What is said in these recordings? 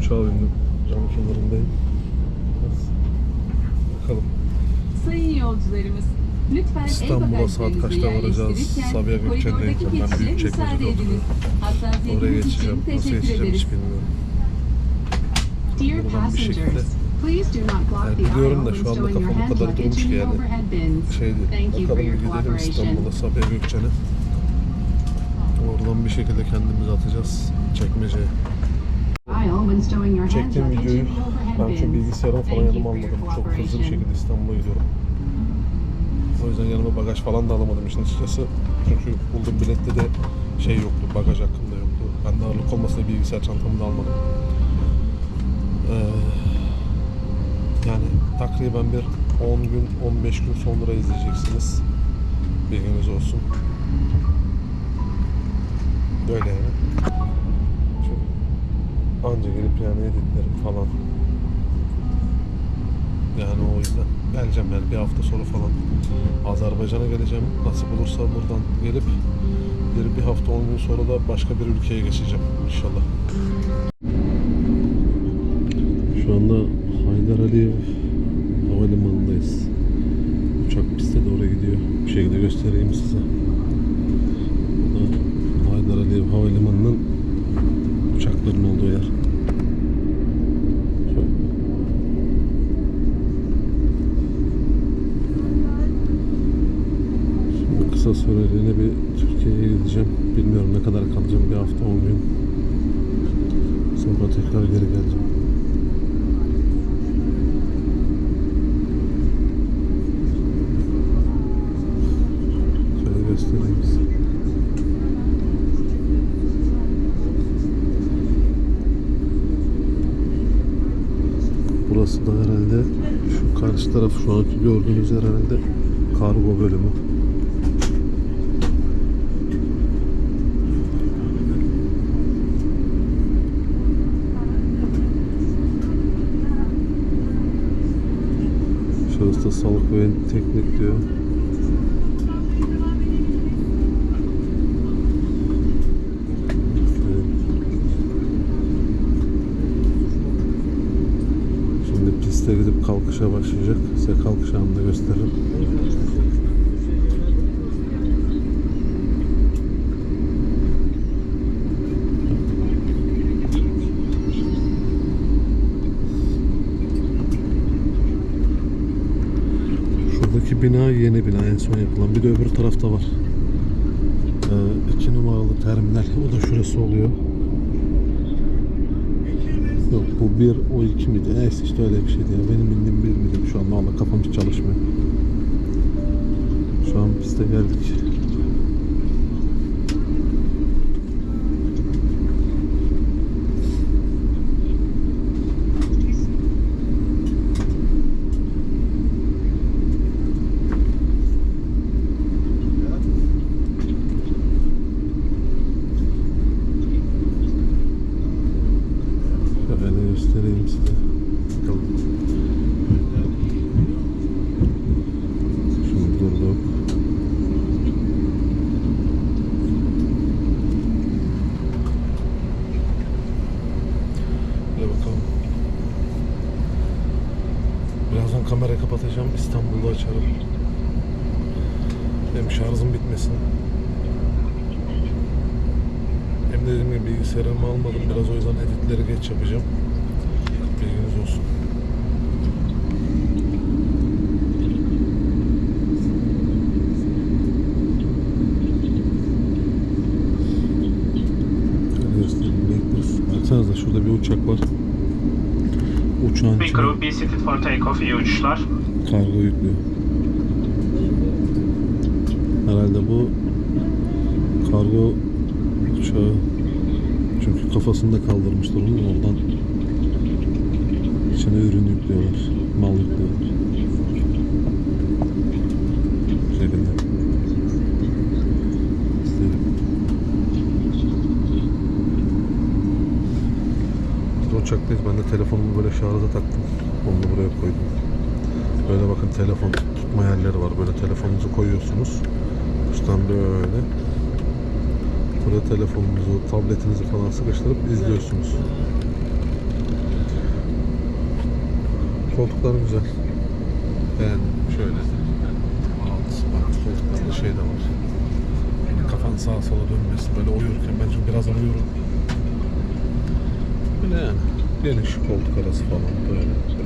uçağa bindim. Cam kenarındayım. Bakalım. Sayın yolcularımız, lütfen İstanbul'a saat kaçta varacağız? Sabiha Gökçen'de koridordaki ineceğim. Ben Büyükçekmece'de müsaade ediniz. Oraya geçeceğim. Nasıl geçeceğim hiç bilmiyorum. Buradan bir şekilde Yani biliyorum da şu anda kafam o kadar durmuş ki yani. for Bakalım bir gidelim. İstanbul'a Sabiha Gökçen'e. Oradan bir şekilde kendimizi atacağız çekmeceye. Çektiğim videoyu ben şu bins. bilgisayarımı falan yanıma almadım. Çok hızlı bir şekilde İstanbul'a gidiyorum. O yüzden yanıma bagaj falan da alamadım işin açıkçası. Çünkü bulduğum bilette de şey yoktu, bagaj hakkında yoktu. Ben de ağırlık olmasına bilgisayar çantamı da almadım. Ee, yani takriben bir 10 gün, 15 gün sonra izleyeceksiniz. Bilginiz olsun. Böyle yani. Anca gelip yani editlerim falan. Yani o yüzden geleceğim yani bir hafta sonra falan Azerbaycan'a geleceğim. Nasip olursa buradan gelip bir, bir hafta 10 gün sonra da başka bir ülkeye geçeceğim inşallah. Şu anda Haydar Aliyev Havalimanı'ndayız. Uçak piste doğru gidiyor. Bir şekilde göstereyim size. Haydar Aliyev Havalimanı'nın uçakların olduğu yer. Şimdi kısa süreliğine bir Türkiye'ye gideceğim. Bilmiyorum ne kadar kalacağım. Bir hafta 10 gün. Sonra tekrar geri geleceğim. Şöyle göstereyim size. Burası da herhalde şu karşı taraf şu anki gördüğünüz yer herhalde kargo bölümü. Şurası da sağlık teknik diyor. Evet. Şimdi piste gidip kalkışa başlayacak. Size kalkış anını gösteririm. Şuradaki bina yeni bina en son yapılan. Bir de öbür tarafta var. Ee, iki numaralı terminal. O da şurası oluyor. Yok bu bir o iki miydi? Neyse işte öyle bir şeydi ya. Benim bildiğim bir miydi? Şu an valla kafam hiç çalışmıyor. Şu an piste geldik. Şöyle göstereyim size. Bakalım. Şimdi durduk. Hadi bakalım. Birazdan kamerayı kapatacağım. İstanbul'da açarım. Hem şarjım bitmesin. Hem de dediğim gibi bilgisayarımı almadım. Biraz o yüzden editleri geç yapacağım. Bilginiz olsun. Şöyle göstereyim. Bekliyoruz. Baksanıza şurada bir uçak var. Uçağın içine Crew be seated for takeoff. İyi uçuşlar. kargo yüklüyor. Herhalde bu kargo uçağı çünkü kafasında kaldırmışlar onu oradan içine ürün yüklüyorlar. Mal yüklüyorlar. Bu şekilde. Uçaktayız. Ben de telefonumu böyle şarja taktım. Onu buraya koydum. Böyle bakın telefon tutma yerleri var. Böyle telefonunuzu koyuyorsunuz. Üstten böyle. Burada telefonunuzu, tabletinizi falan sıkıştırıp izliyorsunuz. Koltuklar güzel. Yani şöyle. Alt, bak koltuklarda şey de var. Kafan sağa sola dönmesin. Böyle uyurken ben çünkü birazdan uyurum. Böyle yani geniş koltuk arası falan böyle.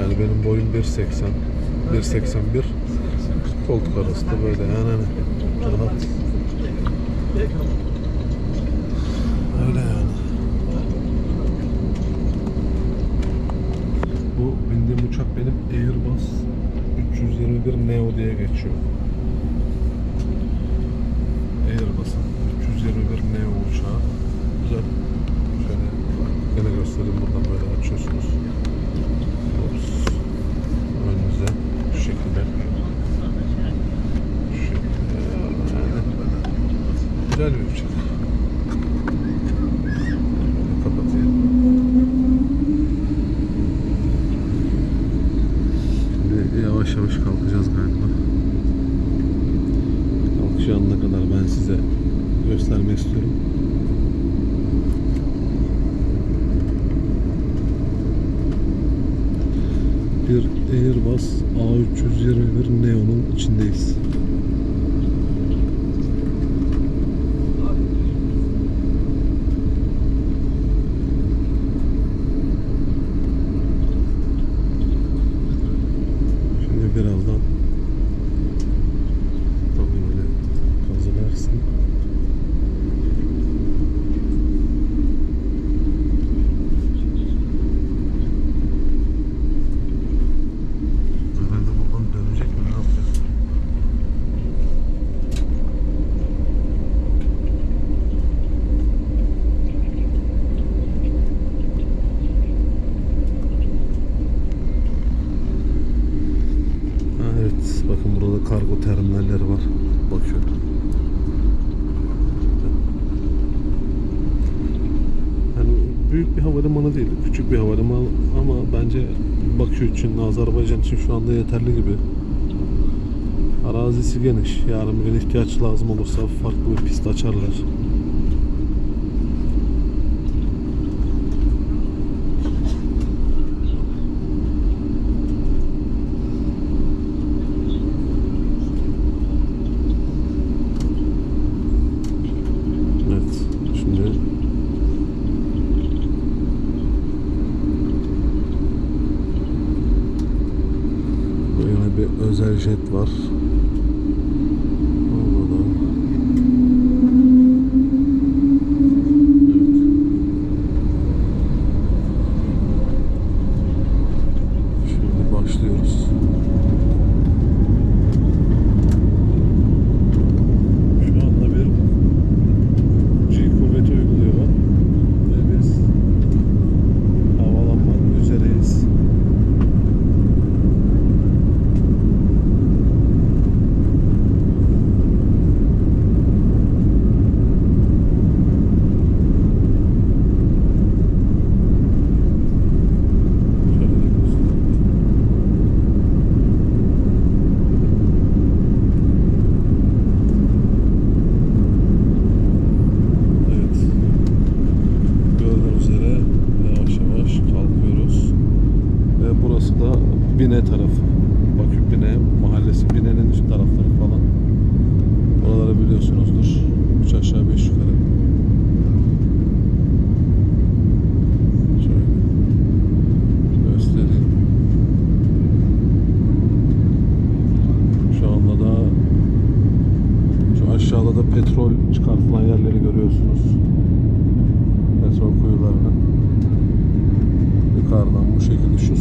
Yani benim boyum 1.80, 1.81 koltuk arası da böyle yani hani rahat. Öyle yani. Bu bindiğim uçak benim Airbus 321 Neo diye geçiyor. Airbus'un 321 Neo uçağı. Güzel. Şöyle yine göstereyim buradan böyle çalışıyorsunuz? için Azerbaycan için şu anda yeterli gibi. Arazisi geniş. Yarın bir ihtiyaç lazım olursa farklı bir pist açarlar. var.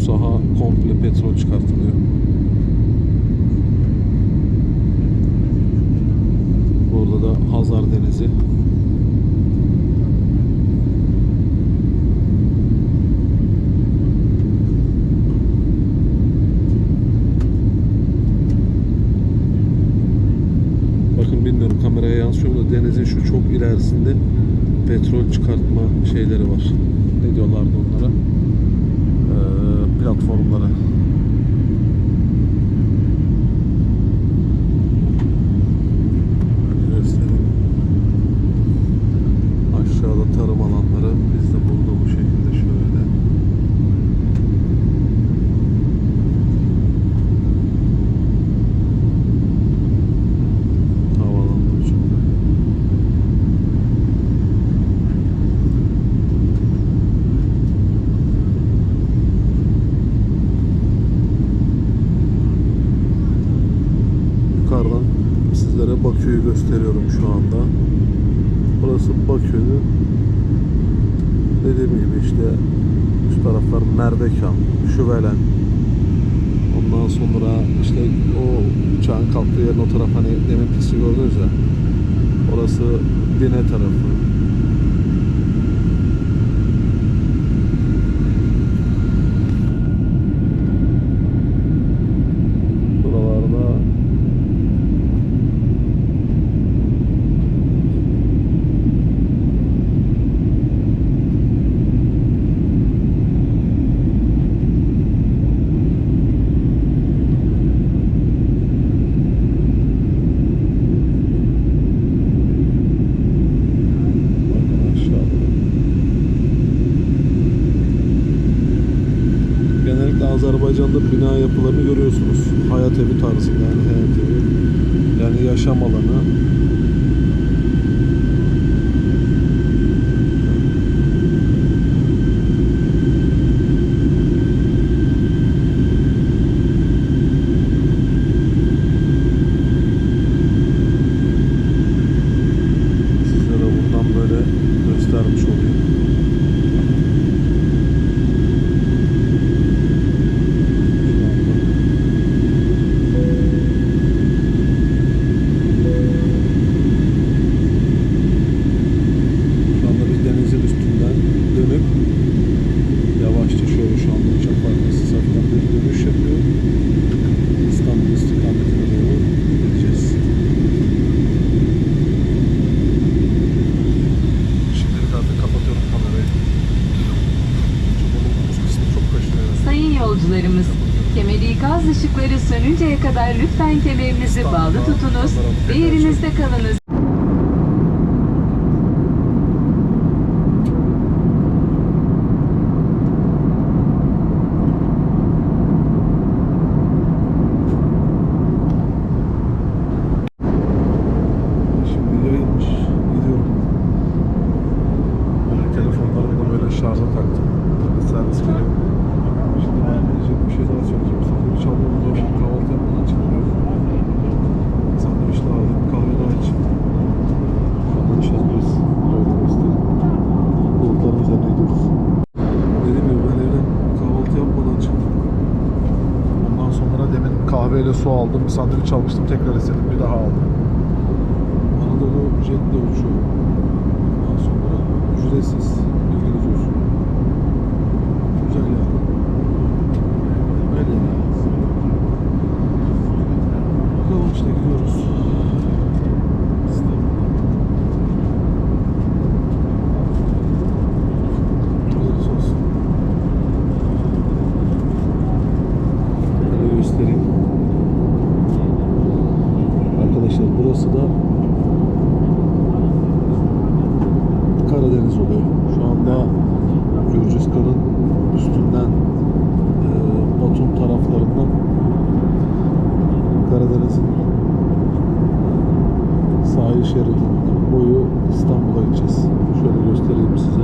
saha komple petrol çıkartılıyor. gösteriyorum şu anda. Burası Bakü'nün dediğim gibi işte şu taraflar Mervekan, Şüvelen ondan sonra işte o uçağın kalktığı yerin o taraf hani demin pisi gördünüz ya orası Dine tarafı kadar lütfen kemerinizi bağlı tutunuz ve yerinizde kalınız. aldım. Sandviç almıştım. Tekrar istedim. Bir daha aldım. Anadolu Jet'le uçuyor. Ondan sonra ücretsiz. şeridin boyu İstanbul'a gideceğiz. Şöyle göstereyim size.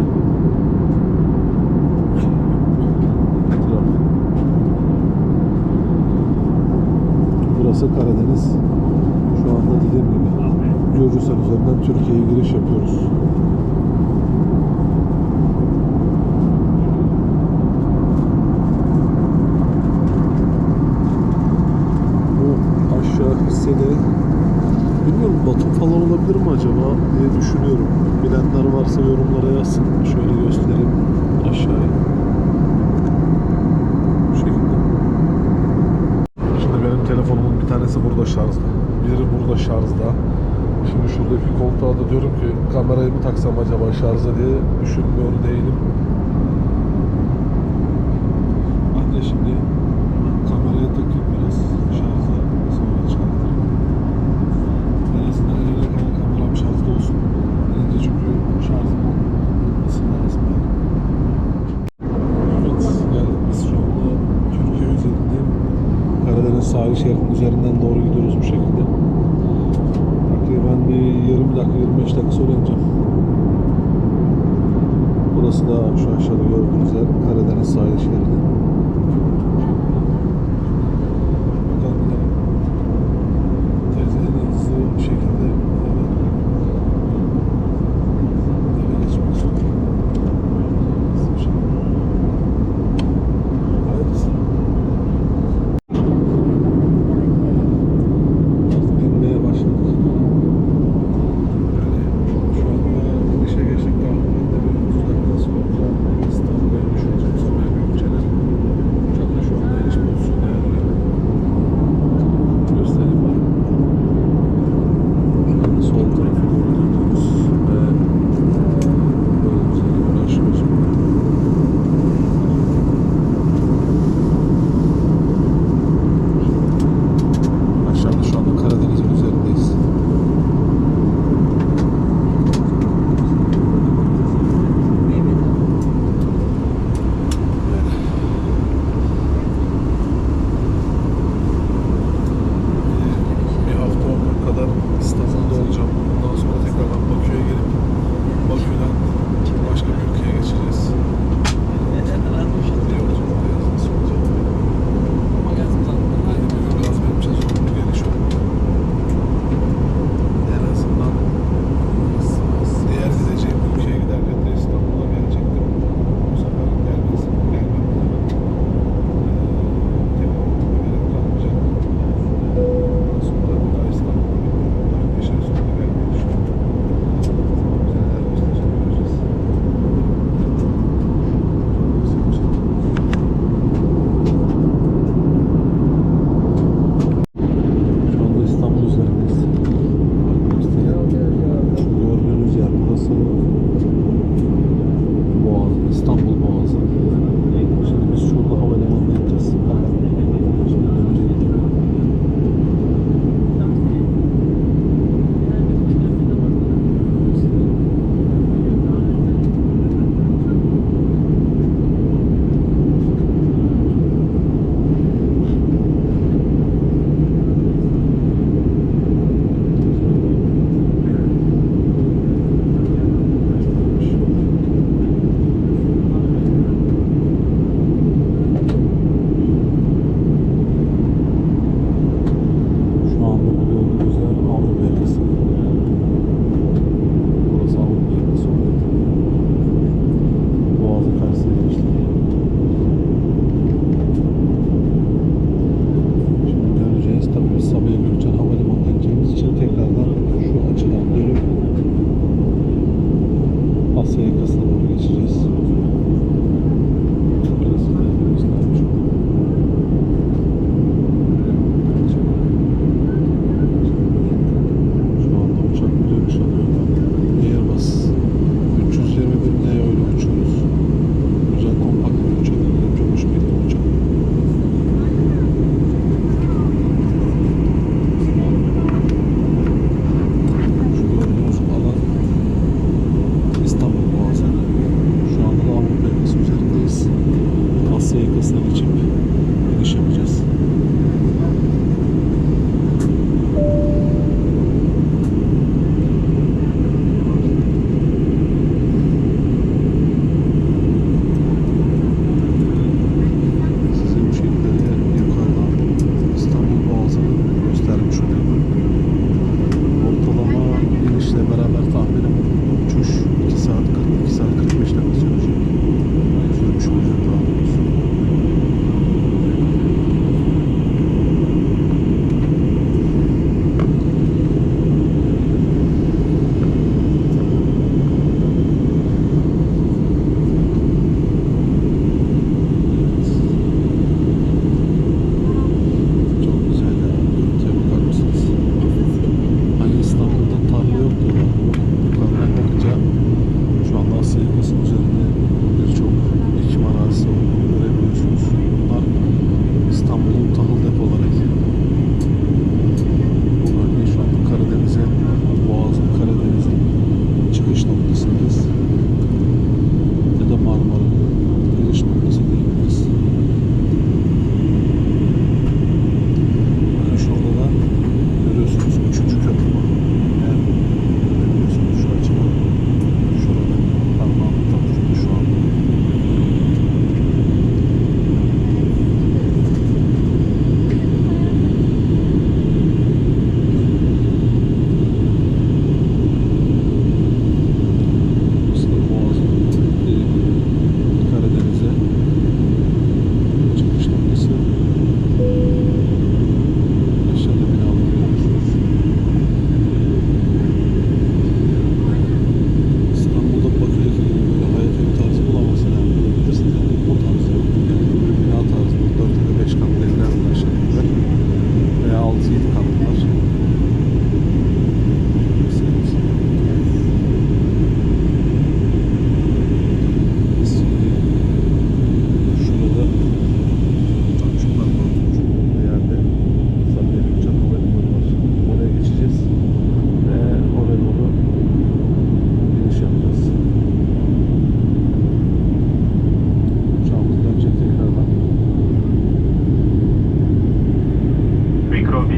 diyorum ki kamerayı mı taksam acaba şarja diye düşünmüyor değilim.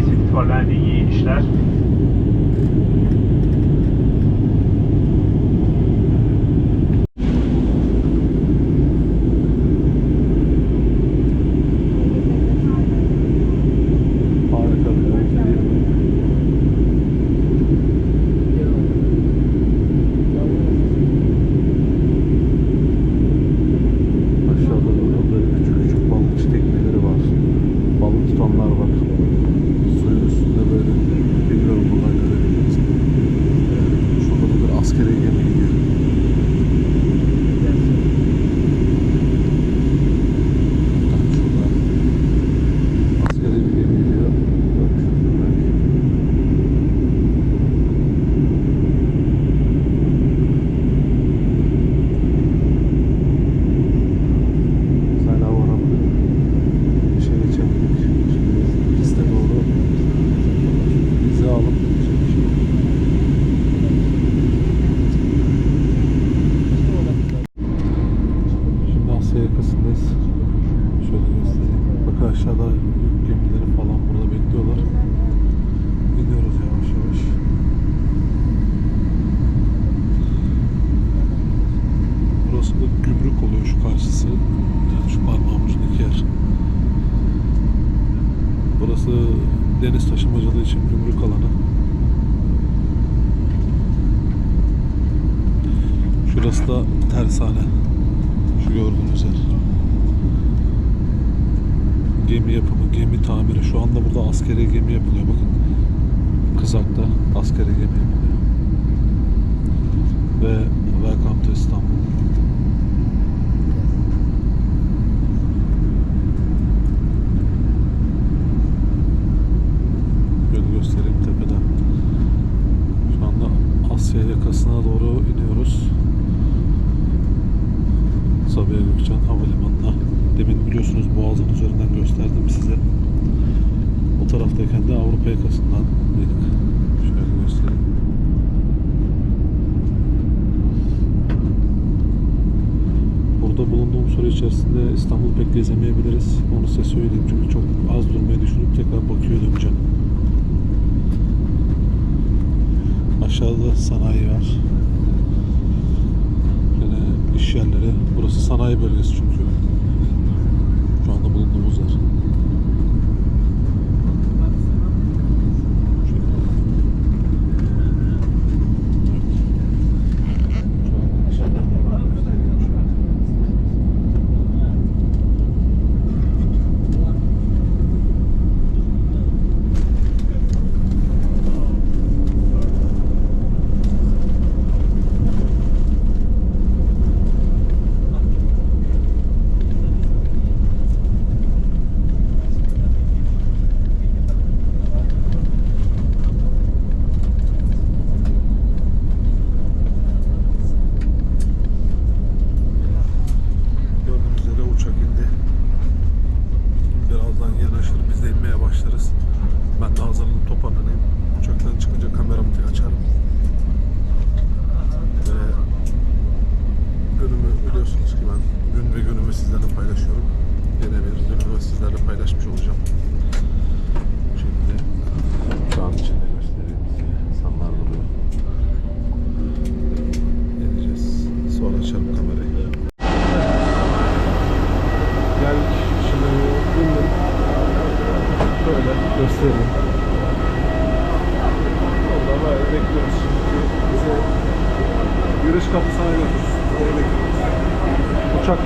Neyse Torlandi'yi iyi işler. Ve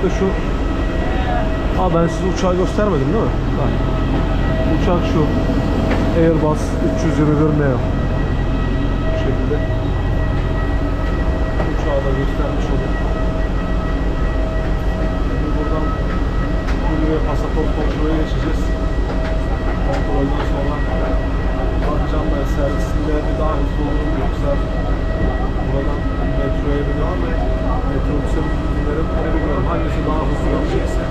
Uçakta şu Aa ben size uçağı göstermedim değil mi? Bak. Uçak şu. Airbus 321 Neo. Bu şekilde. Uçağı da göstermiş olayım. Şimdi buradan ve pasaport kontrolü geçeceğiz. Kontrolden sonra bakacağım ben servisinde bir daha hızlı olur mu yoksa buradan metroya binip metrobüse mi binerim onu bilmiyorum. Hangisi daha hızlı gidecekse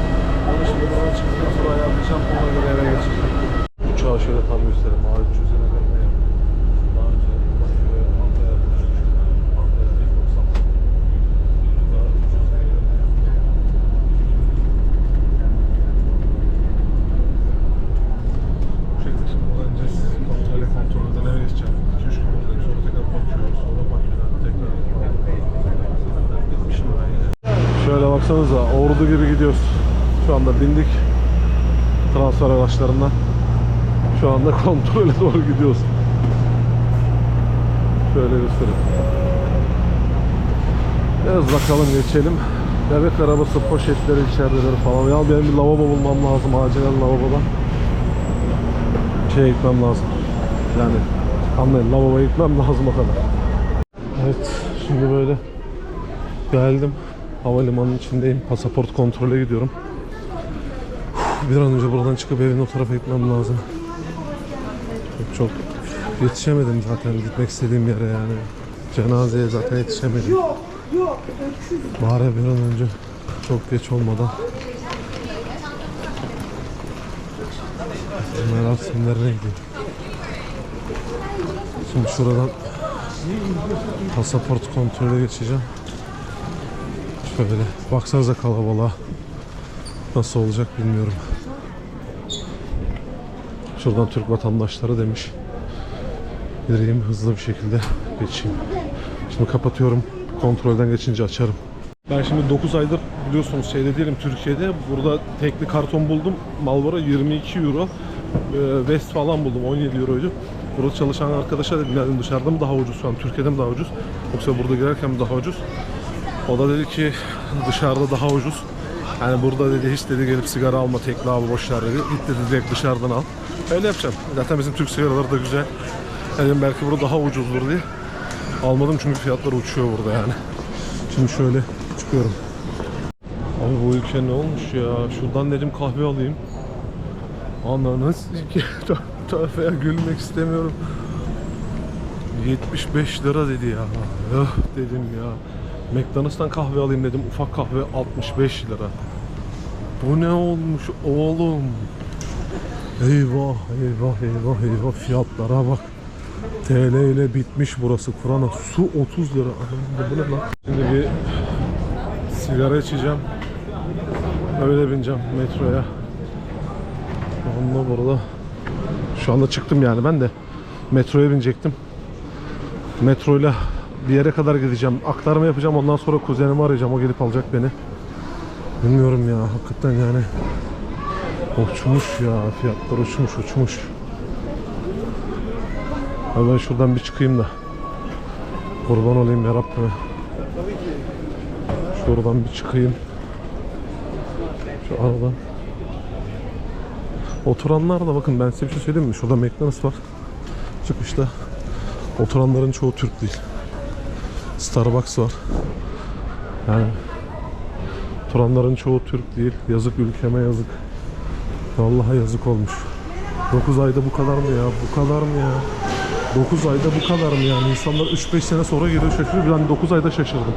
onu şimdi bana çıktıktan sonra ayarlayacağım ona göre eve geçeceğim. Uçağı şöyle tam göstereyim. A300'e ne yaptım? Daha önce Bakü'ye Antalya'ya buluşmuş. Antalya'da ilk olsam. Daha 300'e Bu şekilde şimdi buradan ineceğiz. Kontrole kontrolden eve geçeceğim. 2-3 gün buradayım. Sonra tekrar bakıyoruz. Sonra Bakü'den tekrar gitmişim ben yine. Şöyle ordu gibi gidiyoruz. Şu anda bindik transfer araçlarından. Şu anda kontrole doğru gidiyoruz. Şöyle göstereyim. Biraz bakalım geçelim. Bebek arabası, poşetleri, içerideleri falan. Ya benim bir lavabo bulmam lazım acilen lavaboda. Şeye gitmem lazım. Yani anlayın lavaboya gitmem lazım o kadar. Evet şimdi böyle geldim. Havalimanının içindeyim. Pasaport kontrole gidiyorum. Bir an önce buradan çıkıp evin o tarafa gitmem lazım. Çok, yetişemedim zaten gitmek istediğim yere yani. Cenazeye zaten yetişemedim. Bari bir an önce çok geç olmadan Meral simlerine gideyim. Şimdi şuradan pasaport kontrole geçeceğim. Şöyle baksanıza kalabalığa. Nasıl olacak bilmiyorum. Şuradan Türk vatandaşları demiş. Gireyim hızlı bir şekilde geçeyim. Şimdi kapatıyorum. Kontrolden geçince açarım. Ben şimdi 9 aydır biliyorsunuz şeyde değilim Türkiye'de. Burada tekli karton buldum. Malboro 22 euro. Ee, West falan buldum 17 euroydu. Burada çalışan arkadaşa dedim yani dışarıda mı daha ucuz şu an Türkiye'de mi daha ucuz yoksa burada girerken mi daha ucuz? O da dedi ki dışarıda daha ucuz. Yani burada dedi hiç dedi gelip sigara alma tekli abi boş ver dedi. Git dedi direkt dışarıdan al. Öyle yapacağım. Zaten bizim Türk sigaraları da güzel. Dedim belki burada daha ucuzdur diye. Almadım çünkü fiyatlar uçuyor burada yani. Şimdi şöyle çıkıyorum. Abi bu ülke ne olmuş ya? Şuradan dedim kahve alayım. Ananı sikeyim. Tövbe ya gülmek istemiyorum. 75 lira dedi ya. Öh dedim ya. McDonald's'tan kahve alayım dedim. Ufak kahve 65 lira. Bu ne olmuş oğlum? Eyvah eyvah eyvah eyvah fiyatlara bak. TL ile bitmiş burası Kur'an'a. Su 30 lira. Bu ne lan? Şimdi bir sigara içeceğim. Öyle bineceğim metroya. Onunla burada. Şu anda çıktım yani ben de. Metroya binecektim. Metroyla bir yere kadar gideceğim. Aktarma yapacağım. Ondan sonra kuzenimi arayacağım. O gelip alacak beni. Bilmiyorum ya. Hakikaten yani. Uçmuş ya. Fiyatlar uçmuş uçmuş. Abi ben şuradan bir çıkayım da. Kurban olayım ya. Şuradan bir çıkayım. Şu aradan. Oturanlar da bakın ben size bir şey söyleyeyim mi? Şurada McDonald's var. Çıkışta. Oturanların çoğu Türk değil. Starbucks var. Yani oturanların çoğu Türk değil. Yazık ülkeme yazık. Vallahi yazık olmuş. 9 ayda bu kadar mı ya? Bu kadar mı ya? 9 ayda bu kadar mı yani? İnsanlar 3-5 sene sonra geliyor şaşırıyor. Ben 9 ayda şaşırdım.